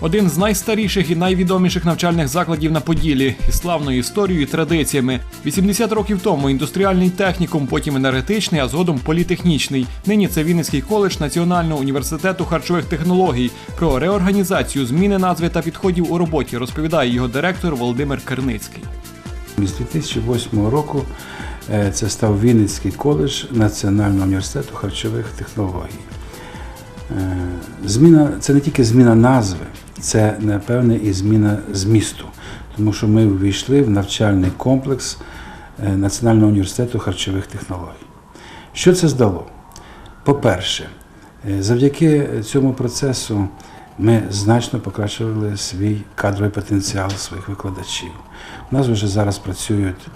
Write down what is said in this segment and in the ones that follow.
Один з найстаріших і найвідоміших навчальних закладів на Поділі із славною історією і традиціями. 80 років тому індустріальний технікум, потім енергетичний, а згодом політехнічний. Нині це Вінницький коледж Національного університету харчових технологій. Про реорганізацію, зміни назви та підходів у роботі розповідає його директор Володимир Керницький. З 2008 року е, це став Вінницький коледж Національного університету харчових технологій. Е, Зміна це не тільки зміна назви, це напевне і зміна змісту, тому що ми ввійшли в навчальний комплекс е, Національного університету харчових технологій. Що це здало? По-перше, е, завдяки цьому процесу ми значно покращували свій кадровий потенціал своїх викладачів. У нас вже зараз працюють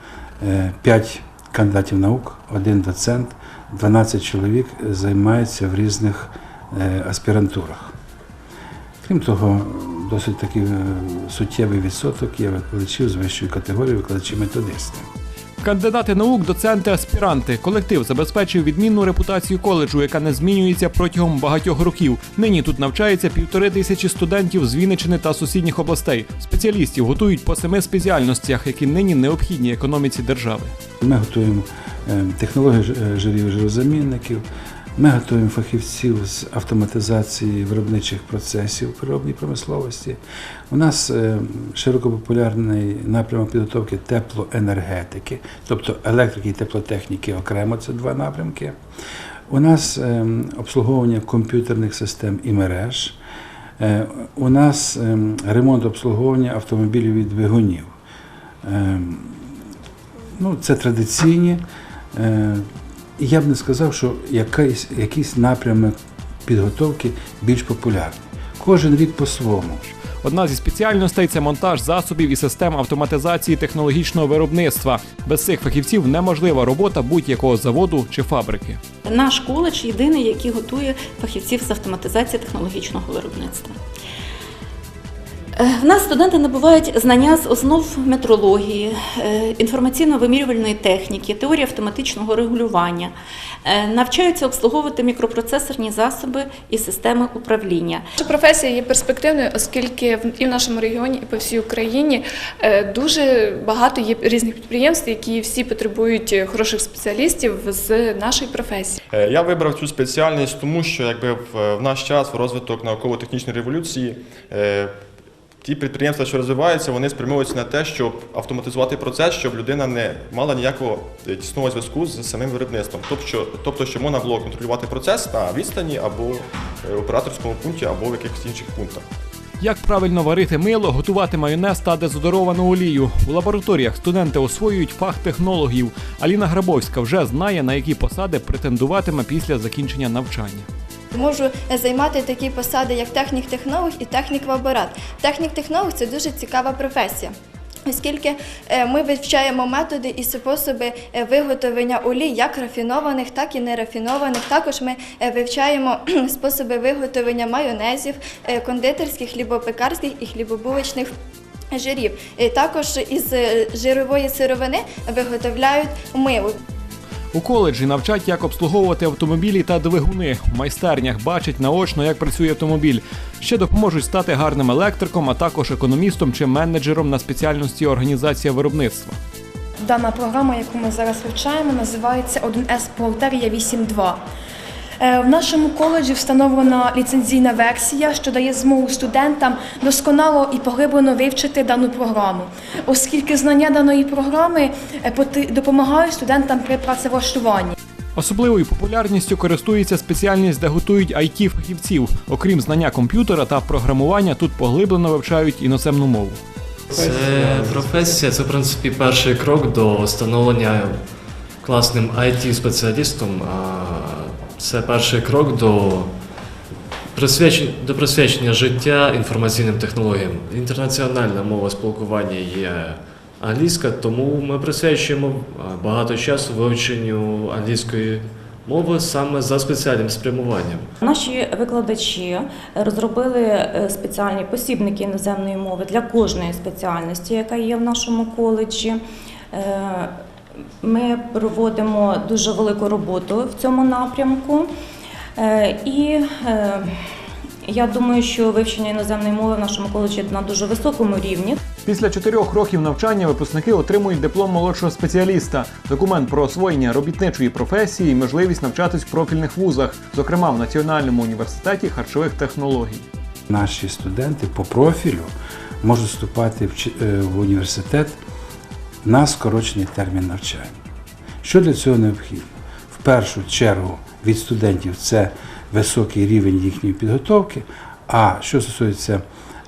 5 кандидатів наук, один доцент, 12 чоловік займаються в різних е, аспірантурах. Крім того, досить такий е, суттєвий відсоток є викладачів з вищої категорії, викладачі методисти. Кандидати наук, доценти, аспіранти. Колектив забезпечив відмінну репутацію коледжу, яка не змінюється протягом багатьох років. Нині тут навчається півтори тисячі студентів з Вінниччини та сусідніх областей. Спеціалістів готують по семи спеціальностях, які нині необхідні економіці держави. Ми готуємо е, технології е, жирів жирозамінників, ми готуємо фахівців з автоматизації виробничих процесів в природній промисловості. У нас е, широко популярний напрямок підготовки теплоенергетики, тобто електрики і теплотехніки окремо це два напрямки. У нас е, обслуговування комп'ютерних систем і мереж. Е, У нас ремонт обслуговування автомобілів і двигунів. Ну, це традиційні. Я б не сказав, що якийсь, якийсь напрямок підготовки більш популярний. Кожен рік по-своєму. Одна зі спеціальностей це монтаж засобів і систем автоматизації технологічного виробництва. Без цих фахівців неможлива робота будь-якого заводу чи фабрики. Наш коледж єдиний, який готує фахівців з автоматизації технологічного виробництва. Е, В нас студенти набувають знання з основ метрології, е, інформаційно-вимірювальної техніки, теорії автоматичного регулювання, е, навчаються обслуговувати мікропроцесорні засоби і системи управління. Наша професія є перспективною, оскільки і в нашому регіоні, і по всій Україні дуже багато є різних підприємств, які всі потребують хороших спеціалістів з нашої професії. Я вибрав цю спеціальність, тому що якби в, наш час, в розвиток науково-технічної революції, ті підприємства, що розвиваються, вони спрямовуються на те, щоб автоматизувати процес, щоб людина не мала ніякого е, тісного зв'язку з самим виробництвом. Тобто, що- тобто, щоб можна було контролювати процес на відстані або е, операторському пункті, або в якихось інших пунктах. Як правильно варити мило, готувати майонез та дезодоровану олію. У лабораторіях студенти освоюють фах технологів. Аліна Грабовська вже знає, на які посади претендуватиме після закінчення навчання. Можу займати такі посади, як технік-технолог і технік-лаборант. Технік-технолог це дуже цікава професія. Оскільки е, ми вивчаємо методи і способи е, виготовлення олій, як рафінованих, так і нерафінованих. Також ми е, вивчаємо способи виготовлення майонезів, кондитерських, хлібопекарських і хлібобулочних жирів. Також із жирової сировини виготовляють мило. У коледжі навчать, як обслуговувати автомобілі та двигуни. У майстернях бачать наочно, як працює автомобіль. Ще допоможуть стати гарним електриком, а також економістом чи менеджером на спеціальності організація виробництва. Дана програма, яку ми зараз вивчаємо, називається 1С Бухгалтерія 8.2. Е, В нашому коледжі встановлена ліцензійна версія, що дає змогу студентам досконало і поглиблено вивчити дану програму, оскільки знання даної програми е, поти- допомагають студентам при працевлаштуванні. Особливою популярністю користується спеціальність, де готують it фахівців. Окрім знання комп'ютера та програмування, тут поглиблено вивчають іноземну мову. Це професія, це в принципі перший крок до становлення класним IT-спеціалістом. А Це перший крок до до присвячення життя інформаційним технологіям. Інтернаціональна мова спілкування є англійська, тому ми присвячуємо багато часу вивченню англійської мови саме за спеціальним спрямуванням. Наші викладачі розробили е, спеціальні посібники іноземної мови для кожної спеціальності, яка є в нашому коледжі. Ми проводимо дуже велику роботу в цьому напрямку. Е, І е, Я думаю, що вивчення іноземної мови в нашому коледжі на дуже високому рівні. Після чотирьох років навчання випускники отримують диплом молодшого спеціаліста, документ про освоєння робітничої професії і можливість навчатись в профільних вузах, зокрема в Національному університеті харчових технологій. Наші студенти по профілю можуть вступати в, е, в університет на скорочений термін навчання. Що для цього необхідно? В першу чергу від студентів це високий рівень їхньої підготовки. А що стосується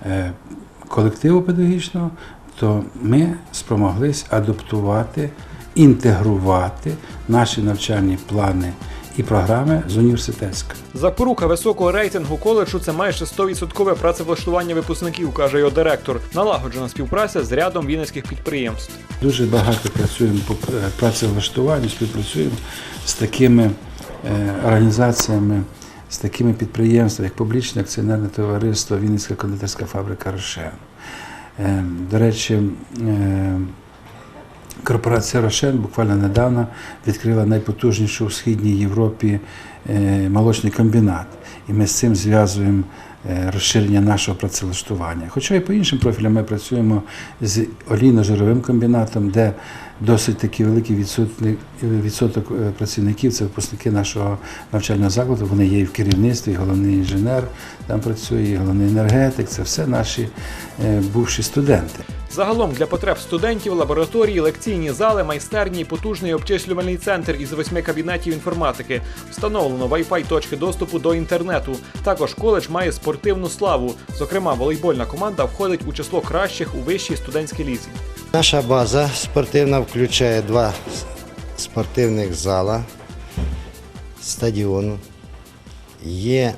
е, колективу педагогічного, то ми спромоглись адаптувати, інтегрувати наші навчальні плани і програми з університетськими. Запорука високого рейтингу коледжу це майже 100% працевлаштування випускників, каже його директор. Налагоджена співпраця з рядом вінницьких підприємств. Дуже багато працюємо по е, працевлаштуванню, співпрацюємо з такими е, організаціями, з такими підприємствами, як публічне акціонерне товариство Вінницька кондитерська фабрика Рошен. Е, До речі, е, корпорація Рошен буквально недавно відкрила найпотужнішу у східній Європі е, молочний комбінат. І ми з цим зв'язуємо розширення нашого працевлаштування. Хоча і по іншим профілям ми працюємо з олійно-жировим комбінатом, де досить такий великий відсотник, відсоток е, працівників, це випускники нашого навчального закладу. Вони є і в керівництві, і головний інженер там працює, і головний енергетик. Це все наші е, бувші студенти. Загалом для потреб студентів лабораторії, лекційні зали, майстерні потужний обчислювальний центр із восьми кабінетів інформатики. Встановлено Wi-Fi точки доступу до інтернету. Також коледж має спортивну славу. Зокрема, волейбольна команда входить у число кращих у вищій студентській лізі. Наша база спортивна включає два спортивних зала, стадіону. Є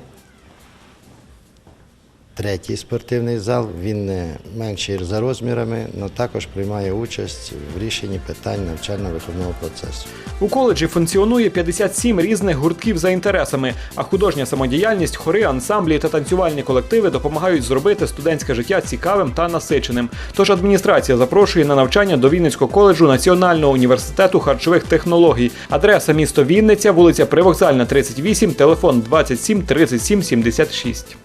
третій спортивний зал, він менший за розмірами, але також приймає участь в рішенні питань навчально-виховного процесу. У коледжі функціонує 57 різних гуртків за інтересами, а художня самодіяльність, хори, ансамблі та танцювальні колективи допомагають зробити студентське життя цікавим та насиченим. Тож адміністрація запрошує на навчання до Вінницького коледжу Національного університету харчових технологій. Адреса місто Вінниця, вулиця Привокзальна, 38, телефон 27 37 76.